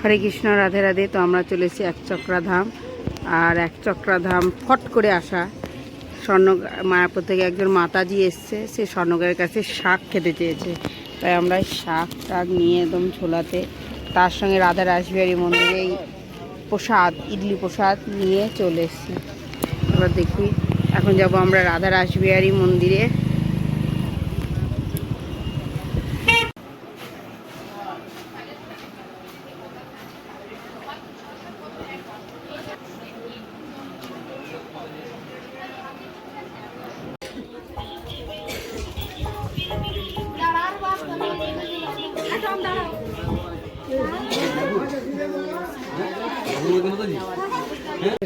হরে কৃষ্ণ, রাধে রাধে। তো আমরা চলেছি এক চক্রা ধাম আর এক চক্রা ধাম ফট করে আসা। স্বর্ণ মায়াপুর থেকে একজন মাতাজি এসছে। সে স্বর্ণকারের কাছে শাক খেতে চেয়েছে। তাই আমরা শাক টাক নিয়ে একদম ছোলাতে, তার সঙ্গে রাধা রাসবিহারী মন্দিরে এই প্রসাদ, ইডলি প্রসাদ নিয়ে চলে এসছি। এবার দেখি, এখন যাব আমরা রাধা রাসবিহারী মন্দিরে।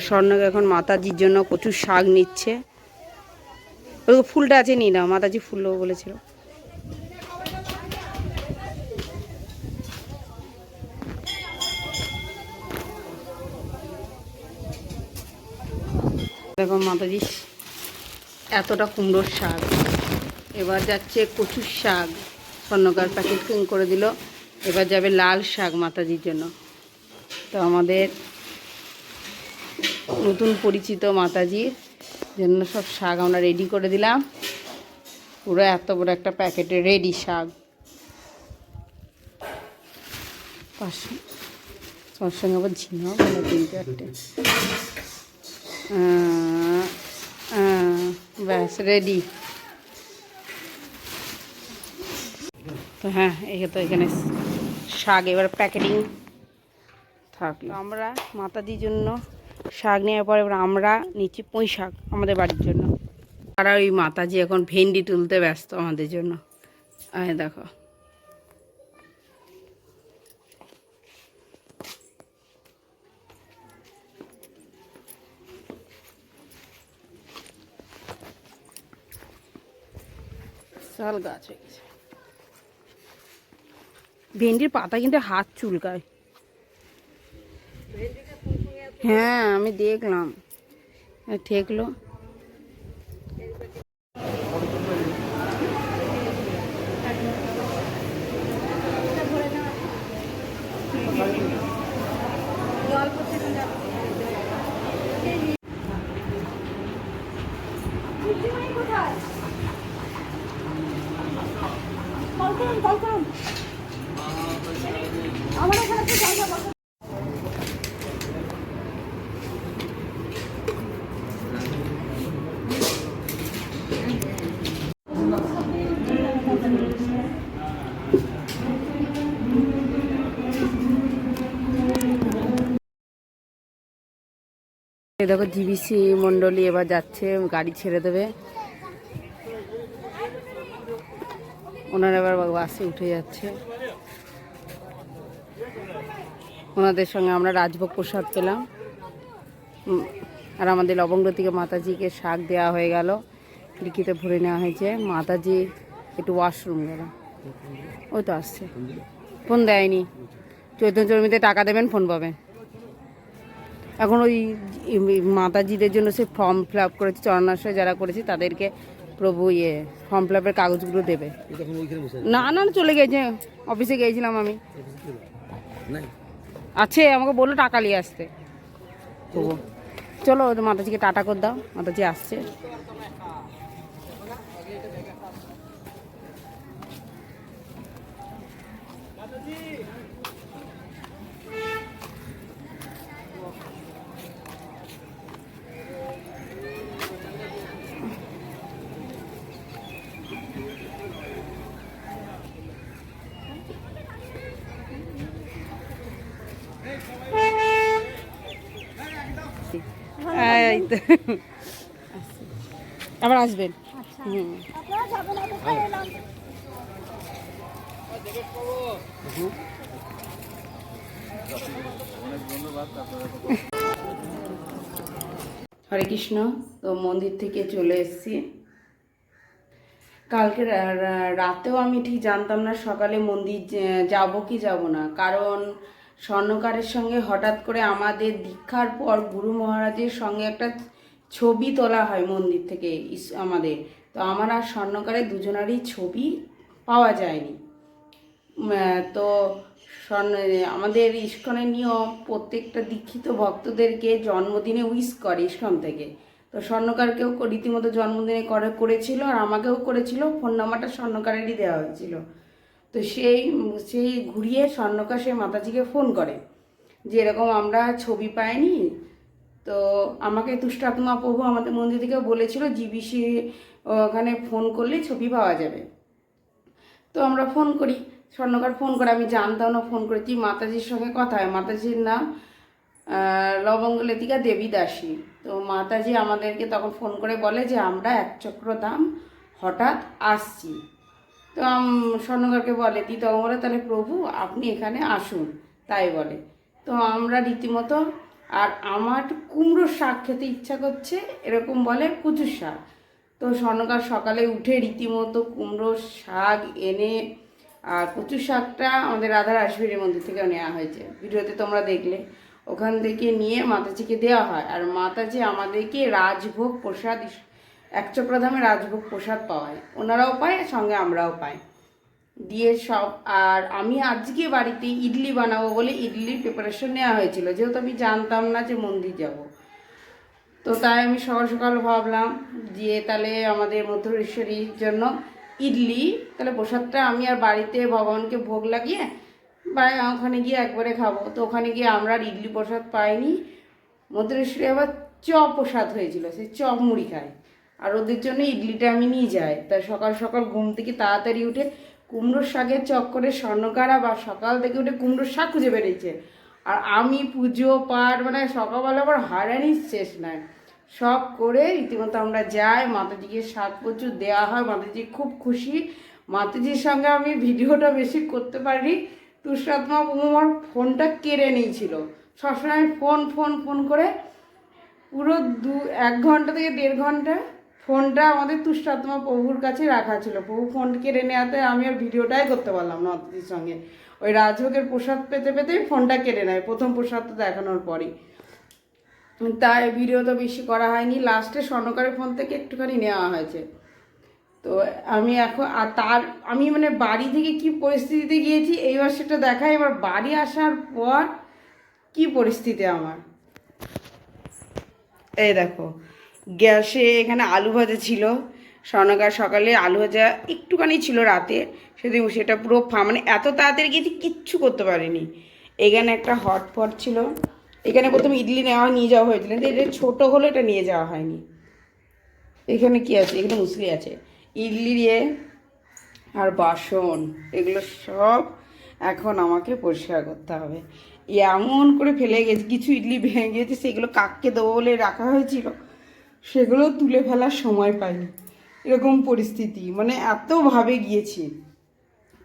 স্বর্ণক এখন মাতাজির জন্য প্রচুর শাক নিচ্ছে। ওই ফুলটা আছে নি না মাতাজি ফুল বলেছিল। দেখো মাতাজি, এতটা কুমড়োর শাক। এবার যাচ্ছে কচুর শাক। স্বর্ণকার প্যাকেট করে দিল। এবার যাবে লাল শাক মাতাজির জন্য। তো আমাদের নতুন পরিচিত মাতাজির জন্য সব শাক আমরা রেডি করে দিলাম। পুরো এত বড় একটা প্যাকেটে রেডি শাক। তোমার সঙ্গে আবার ঝিঙাও তিন চারটে ব্যাস রেডি তো হ্যাঁ তো এখানে শাক এবার প্যাকেটিং থাকল আমরা মাতাজির জন্য শাক নেওয়ার পরে এবার আমরা নিচ্ছি পুঁই শাক আমাদের বাড়ির জন্য। আর ওই মাতাজি এখন ভেন্ডি তুলতে ব্যস্ত আমাদের জন্য। আয় দেখো। বিশাল গাছ হয়ে গেছে। ভেন্ডির পাতা কিন্তু হাত চুলকায়। হ্যাঁ আমি দেখলাম। ঠেকলো। এই দেখো জিবিসি মন্ডলী এবার যাচ্ছে, গাড়ি ছেড়ে দেবে। ওনারা এবার বাসে উঠে যাচ্ছে। ওনাদের সঙ্গে আমরা রাজভোগ প্রসাদ পেলাম। আর আমাদের লবঙ্গ থেকে মাতাজিকে শাক দেওয়া হয়ে গেল। লিখিতে ভরে নেওয়া হয়েছে। মাতাজি একটু ওয়াশরুম গেল। ওই তো আসছে। ফোন দেয়নি। চৈতন্য চর্মিতে টাকা দেবেন, ফোন পাবেন। এখন ওই মাতাজিদের জন্য সে ফর্ম ফিল আপ করেছে চরণাশয় যারা করেছে তাদেরকে প্রভু ইয়ে ফর্ম ফিল আপের কাগজগুলো দেবে। না না চলে গেছে। অফিসে গিয়েছিলাম আমি। আছে আমাকে বলল টাকা নিয়ে আসতে। চলো মাতাজিকে টাটা করে দাও মাতাজি আসছে। আবার আসবেন। হরে কৃষ্ণ, তো মন্দির থেকে চলে এসেছি। কালকে রাতেও আমি ঠিক জানতাম না সকালে মন্দির যাব কি যাব না। কারণ স্বর্ণকারের সঙ্গে হঠাৎ করে আমাদের দীক্ষার পর গুরু মহারাজের সঙ্গে একটা ছবি তোলা হয় মন্দির থেকে আমাদের। তো আমার আর স্বর্ণকারের দুজনারই ছবি পাওয়া যায়নি। তো স্বর্ণ, আমাদের ইস্কনের নিয়ম, প্রত্যেকটা দীক্ষিত ভক্তদেরকে জন্মদিনে উইশ করে ইস্কন থেকে। তো স্বর্ণকারকেও রীতিমতো জন্মদিনে করে, করেছিল আর আমাকেও করেছিল, ফোন নাম্বারটা স্বর্ণকারেরই দেওয়া হয়েছিল। তো সেই সেই ঘুরিয়ে স্বর্ণকার সেই মাতাজিকে ফোন করে যে এরকম আমরা ছবি পাইনি, তো আমাকে তুষ্টাত্মা প্রভু আমাদের মন্দির থেকে বলেছিল জিবিসি ওখানে ফোন করলে ছবি পাওয়া যাবে। তো আমরা ফোন করি, স্বর্ণকার ফোন করে, আমি জানতাম না ফোন করেছি মাতাজির সঙ্গে কথা হয়? মাতাজির নাম লবঙ্গলতিকা দেবী দাসী তো মাতাজি আমাদেরকে তখন ফোন করে বলে যে আমরা এক চক্র দাম হঠাৎ আসছি। তো স্বর্ণকারকে বলে দি তখন বলে তাহলে প্রভু, আপনি এখানে আসুন। তাই বলে। তো আমরা রীতিমতো, আর আমার কুমড়োর শাক খেতে ইচ্ছা করছে, এরকম বলে কচুর শাক। তো স্বর্ণকার সকালে উঠে রীতিমতো কুমড়োর শাক এনে, আর কচু শাকটা আমাদের রাধা রাসবিরের মন্দির থেকে নেওয়া হয়েছে। ভিডিওতে তোমরা দেখলে। ওখান থেকে নিয়ে মাতাজিকে দেওয়া হয়। আর মাতাজি আমাদেরকে রাজভোগ প্রসাদ ইস- একচক্রধামে রাজভোগ প্রসাদ পাওয়ায়। ওনারাও পায়, সঙ্গে আমরাও পাই। দিয়ে সব, আর আমি আজকে বাড়িতে ইডলি বানাবো বলে ইডলির প্রিপারেশন নেওয়া হয়েছিল। যেহেতু আমি জানতাম না যে মন্দির যাব। তো তাই আমি সকাল সকাল ভাবলাম যে তাহলে আমাদের মধ্যরেশ্বরীর জন্য ইডলি, তাহলে প্রসাদটা আমি আর বাড়িতে ভগবানকে ভোগ লাগিয়ে বা ওখানে গিয়ে একবারে খাব। তো ওখানে গিয়ে আমরা আর ইডলি প্রসাদ পাইনি। মধ্যরেশ্বরী আবার চপ প্রসাদ হয়েছিল, সেই চপ মুড়ি খায় আর ওদের জন্য ইডলিটা আমি নিয়ে যাই। তাই সকাল সকাল ঘুম থেকে তাড়াতাড়ি উঠে কুমড়োর শাকের চক্করে স্বর্ণকারা বা সকাল থেকে উঠে কুমড়োর শাক খুঁজে বেরিয়েছে আর আমি পুজো পাঠ মানে সকালবেলা আবার হারানির শেষ নাই। সব করে রীতিমতো আমরা যাই, মাতাজিকে শাক প্রচুর দেওয়া হয়, মাতাজি খুব খুশি। মাতাজির সঙ্গে আমি ভিডিওটা বেশি করতে পারি তুষাত্মা আমার ফোনটা কেড়ে নিয়েছিল। সবসময় ফোন ফোন ফোন করে পুরো দু এক ঘণ্টা থেকে দেড় ঘণ্টা ফোনটা আমাদের তুষ্টাত্মা প্রভুর কাছে রাখা ছিল। প্রভু ফোন কেড়ে নেওয়াতে আমি আর ভিডিওটাই করতে পারলাম না অতিথির সঙ্গে। ওই রাজভোগের প্রসাদ পেতে পেতেই ফোনটা কেড়ে নেয়, প্রথম প্রসাদটা দেখানোর পরই। তাই ভিডিও তো বেশি করা হয়নি লাস্টে স্বর্ণকারের ফোন থেকে একটুখানি নেওয়া হয়েছে। তো আমি এখন, আর তার, আমি মানে বাড়ি থেকে কি পরিস্থিতিতে গিয়েছি, এইবার সেটা দেখাই, এবার বাড়ি আসার পর কি পরিস্থিতি আমার? এই দেখো গ্যাসে এখানে আলু ভাজা ছিল। স্বর্ণকার সকালে আলু ভাজা একটুখানি ছিল রাতে। সেদিন সেটা পুরো ফা- মানে এত তাড়াতাড়ি গিয়েছি কিচ্ছু করতে পারিনি। এখানে একটা হটপট ছিল। এখানে প্রথম ইডলি নেওয়া নিয়ে যাওয়া হয়েছিল। কিন্তু এটা ছোটো হলো এটা নিয়ে যাওয়া হয়নি। এখানে কি আছে? এখানে মুসলি আছে। ইডলি দিয়ে আর বাসন, এগুলো সব এখন আমাকে পরিষ্কার করতে হবে। এমন করে ফেলে গেছে, কিছু ইডলি ভেঙে গেছে, সেগুলো কাককে দেবো বলে রাখা হয়েছিল। সেগুলো তুলে ফেলার সময় পাইনি। এরকম পরিস্থিতি। মানে এতভাবে গিয়েছি।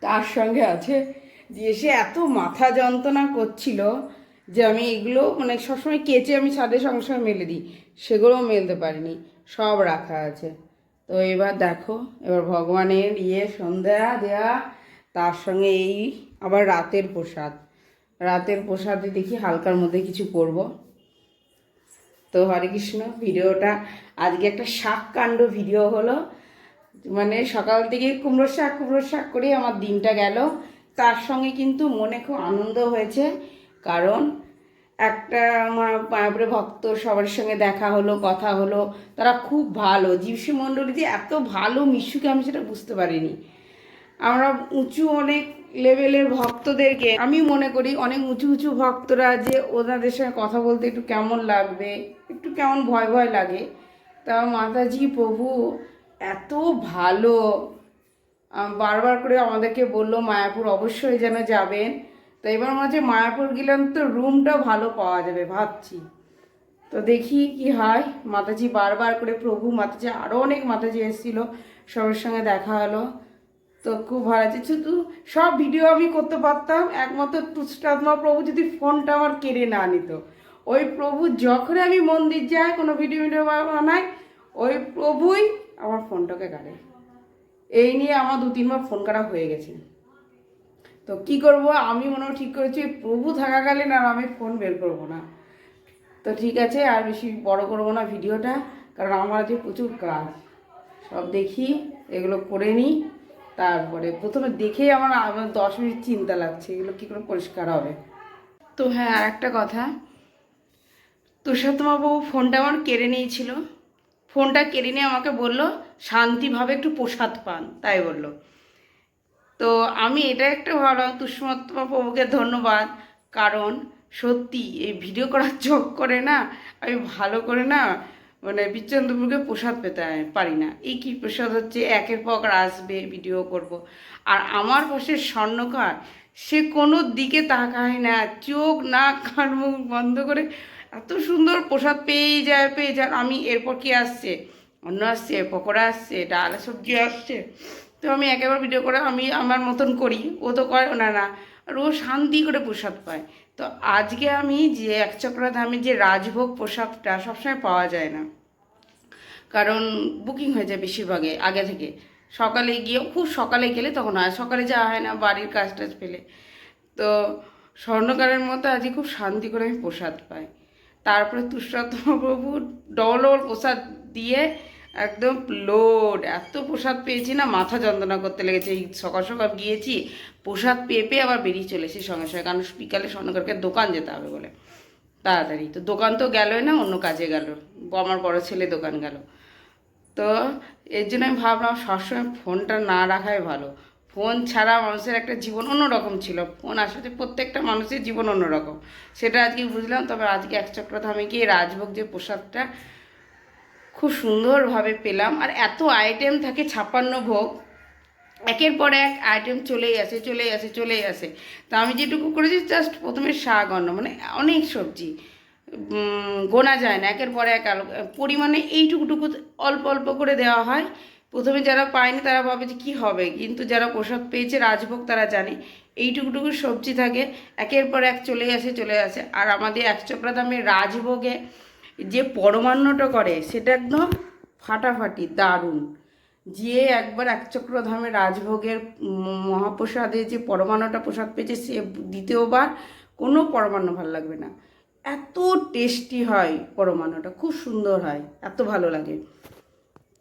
তার সঙ্গে আছে যে সে এত মাথা যন্ত্রণা করছিল যে আমি এগুলো মানে সবসময় কেচে আমি ছাদে সঙ্গে সঙ্গে মেলে দিই। সেগুলোও মেলতে পারিনি। সব রাখা আছে। তো এবার দেখো, এবার ভগবানের ইয়ে সন্ধ্যা দেয়া, তার সঙ্গে এই আবার রাতের প্রসাদ। রাতের প্রসাদে দেখি হালকার মধ্যে কিছু করব। তো হরে কৃষ্ণ, ভিডিওটা আজকে একটা শাক কাণ্ড ভিডিও হলো। মানে সকাল থেকে কুমড়োর শাক কুমড়োর শাক করেই আমার দিনটা গেল। তার সঙ্গে কিন্তু মনে খুব আনন্দ হয়েছে, কারণ একটা আমার ভক্ত, সবার সঙ্গে দেখা হলো, কথা হলো, তারা খুব ভালো। জীবসী মণ্ডলী যে এত ভালো মিশুকে আমি সেটা বুঝতে পারিনি। আমরা উঁচু অনেক লেভেলের ভক্তদেরকে, আমি মনে করি অনেক উঁচু উঁচু ভক্তরা যে ওনাদের সঙ্গে কথা বলতে একটু কেমন লাগবে, একটু কেমন ভয় ভয় লাগে। তা মাতাজি প্রভু, এত ভালো। বারবার করে আমাদেরকে বলল, মায়াপুর অবশ্যই যেন যাবেন। তো এবার মনে হচ্ছে মায়াপুর গেলাম তো রুমটা ভালো পাওয়া যাবে, ভাবছি। তো দেখি কি হয়। মাতাজি বারবার করে প্রভু, মাতাজি আরও অনেক মাতাজি এসেছিল, সবার সঙ্গে দেখা হলো। তো খুব ভালো আছে শুধু সব ভিডিও আমি করতে পারতাম, একমাত্র তুষ্টাত্মা প্রভু যদি ফোনটা আমার কেড়ে না নিত। ওই প্রভু যখন আমি মন্দির যাই, কোনো ভিডিও ভিডিও বানাই, ওই প্রভুই আমার ফোনটাকে কাটে এই নিয়ে আমার দু তিনবার ফোন কাটা হয়ে গেছে। তো কি করব, আমি মনে ঠিক করেছি প্রভু থাকাকালীন আর আমি ফোন বের করব না। তো ঠিক আছে, আর বেশি বড় করব না ভিডিওটা কারণ আমার আছে প্রচুর কাজ। সব দেখি, এগুলো করে নিই। তারপরে প্রথমে দেখেই আমার আমার দশ মিনিট চিন্তা লাগছে, এগুলো কী করে পরিষ্কার হবে? তো হ্যাঁ আর একটা কথা। তুষারতমাবাবু ফোনটা আমার কেড়ে নিয়েছিল। ফোনটা কেড়ে নিয়ে আমাকে বলল, শান্তিভাবে একটু প্রসাদ পান। তাই বলল। তো আমি এটা একটা ভাবলাম তুষ্মত্মা প্রভুকে ধন্যবাদ। কারণ সত্যি এই ভিডিও করার চোখ করে না, আমি ভালো করে না মানে বিচ্চন্দ্রপুরকে প্রসাদ পেতে পারি না। এই কি প্রসাদ হচ্ছে? একের পর এক আসবে, ভিডিও করব। আর আমার পাশে স্বর্ণকার, সে কোনো দিকে তাকায় না, চোখ, নাক, কান, মুখ বন্ধ করে এত সুন্দর প্রসাদ পেয়েই যায়, পেয়ে যায়। আমি এরপর কি আসছে? অন্য আসছে, পকোড়া আসছে, ডাল, সবজি আসছে। তো আমি একেবারে ভিডিও করে আমি আমার মতন করি। ও তো করে না না। আর ও শান্তি করে প্রসাদ পায়। তো আজকে আমি যে একচক্রা ধামে যে রাজভোগ প্রসাদটা সবসময় পাওয়া যায় না। কারণ বুকিং হয়ে যায় বেশিরভাগে আগে থেকে। সকালে গিয়ে খুব সকালে গেলে তখন হয় সকালে যাওয়া হয় না, বাড়ির কাজ টাজ পেলে। তো স্বর্ণকারের মতো আজকে খুব শান্তি করে আমি প্রসাদ পাই। তারপরে তুষারতম প্রভু ডবল ডবল প্রসাদ দিয়ে একদম লোড এত প্রসাদ পেয়েছি না, মাথা যন্ত্রণা করতে লেগেছে। এই সকাল সকাল গিয়েছি, প্রসাদ পেয়ে পেয়ে আবার বেরিয়ে চলেছি সঙ্গে সঙ্গে, কারণ বিকালে স্বর্ণকারকে দোকান যেতে হবে বলে। তাড়াতাড়ি, তো দোকান তো গেলই না, অন্য কাজে গেল। আমার বড় ছেলে দোকান গেল। তো এর জন্য আমি ভাবলাম সবসময় ফোনটা না রাখাই ভালো। ফোন ছাড়া মানুষের একটা জীবন অন্যরকম ছিল। ফোন আসলে প্রত্যেকটা মানুষের জীবন অন্যরকম। সেটা আজকে বুঝলাম, তবে আজকে এক চক্রধামে গিয়ে রাজভোগ যে প্রসাদটা খুব সুন্দরভাবে পেলাম। আর এত আইটেম থাকে ছাপ্পান্ন ভোগ। একের পর এক আইটেম চলেই আসে চলেই আসে চলেই আসে। তা আমি যেটুকু করেছি জাস্ট প্রথমে শাক, অন্ন মানে অনেক সবজি। গোনা যায় না, একের পরে এক পরিমাণে এইটুকুটুকু অল্প অল্প করে দেওয়া হয়। প্রথমে যারা পায়নি তারা ভাবে যে কী হবে, কিন্তু যারা প্রসাদ পেয়েছে, রাজভোগ তারা জানে। এইটুকুটুকু সবজি থাকে, একের পর এক চলে আসে চলে আসে। আর আমাদের এক চক্রা দামে রাজভোগে যে পরমান্নটা করে, সেটা একদম ফাটাফাটি, দারুণ। যে একবার একচক্র ধামে রাজভোগের মহাপ্রসাদে যে পরমান্নটা প্রসাদ পেয়েছে, সে দ্বিতীয়বার কোনো পরমান্ন ভালো লাগবে না। এত টেস্টি হয় পরমান্নটা খুব সুন্দর হয়, এত ভালো লাগে।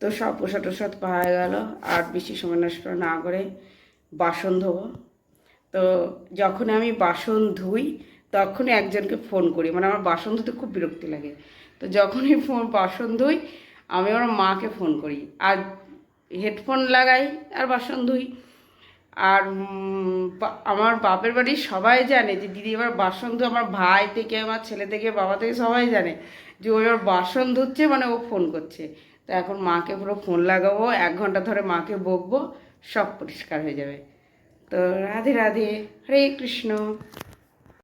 তো সব প্রসাদ টসাদ পাওয়া গেল, আর বেশি সময় নষ্ট না করে বাসন ধোবো। তো যখন আমি বাসন ধুই, তখনই একজনকে ফোন করি মানে আমার বাসন ধুতে খুব বিরক্তি লাগে। তো যখনই ফোন, বাসন ধুই, আমি আমার মাকে ফোন করি, আর হেডফোন লাগাই আর বাসন ধুই। আর আমার বাপের বাড়ির সবাই জানে যে দিদি এবার বাসন ধু আমার ভাই থেকে, আমার ছেলে থেকে, বাবা থেকে সবাই জানে যে ও এবার বাসন ধুচ্ছে মানে ও ফোন করছে। তো এখন মাকে পুরো ফোন লাগাবো, এক ঘণ্টা ধরে মাকে বকবো, সব পরিষ্কার হয়ে যাবে। তো রাধে রাধে, হরে কৃষ্ণ।